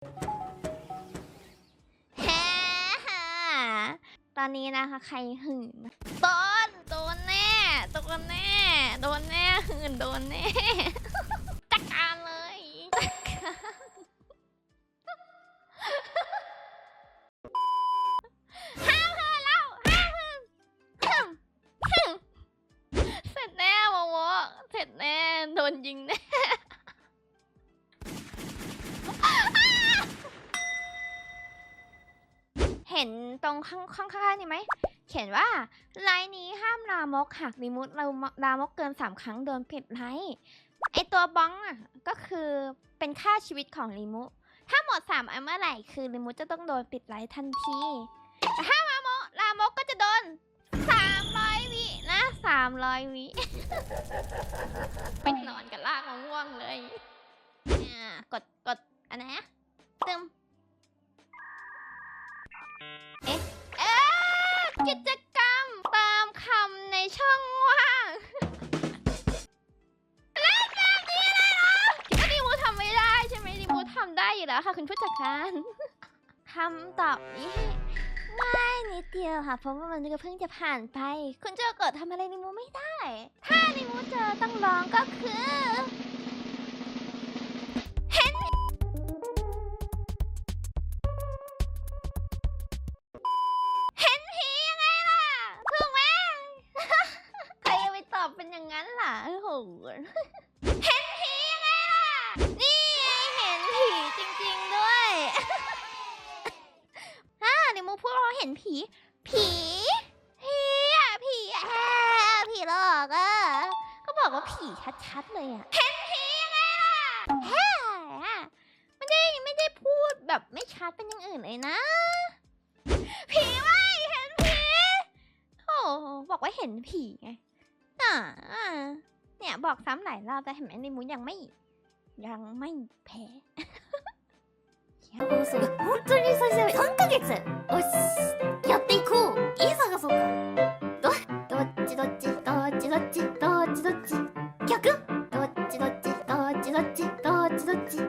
แฮ่ตอนนี้นะคะใครหื่นต้นโดนแน่โดนแน่โดนแน่หื่นโดนแน่จัดการเลยจัดการห้ามหื่นแล้วห้ามหื่นหึ่มหึ่มเสร็จแน่โมโมเสร็จแน่โดนยิงแน่ ห็นตรงข้างข้างๆนี่ไหม เขียนว่าไลน์นี้ห้ามลามกหากรีมูทเราลามกเกิน 3 ครั้งโดนผิดไลน์ไอตัวบ้องอะก็คือเป็นค่าชีวิตของรีมูทถ้าหมด 3 อันเมื่อไหร่คือรีมูทจะต้องโดนปิดไลน์ทันทีแต่ถ้าลามกลามกก็จะโดน 300 วินะ300 วิไปนอนกันลากมะม่วงเลยอ่ากด ช่องว่างเล่นแบบนี้เลยเหรอคิดว่าดิมูทำไม่ได้ใช่ไหมดิมูทำได้อยู่แล้วค่ะคุณผู้จัดการคำตอบนี้ง่ายนิดเดียวค่ะ เพราะว่ามันก็เพิ่งจะผ่านไป คุณเจอเกิดทำอะไรดิมูไม่ได้ ถ้าดิมูเจอต้องร้องก็คือ ล่ะโอ้โหเห็นผียังไงล่ะ นี่ไงเห็นผีจริงๆด้วยฮ่าเดี๋ยวมูพูดว่าเห็นผี ผี ผีอะผีอะผีหลอกอะก็บอกว่าผีชัดๆเลยอะเห็นผียังไงล่ะแฮ่ไม่ได้ไม่ได้พูดแบบไม่ชัดเป็นอย่างอื่นเลยนะ ผีไม่เห็นผีโอ้บอกว่าเห็นผีไงอ่า เนี่ยบอกซ้ำหลายรอบแต่เห็นไหมในมูยังไม่ ยังไม่แพ้ 放送本当に最初3ヶ月よしやっていこういい探そうかどどっちどっちどっちどっちどっちどっち逆どっちどっちどっちどっちどっちどっちえ逆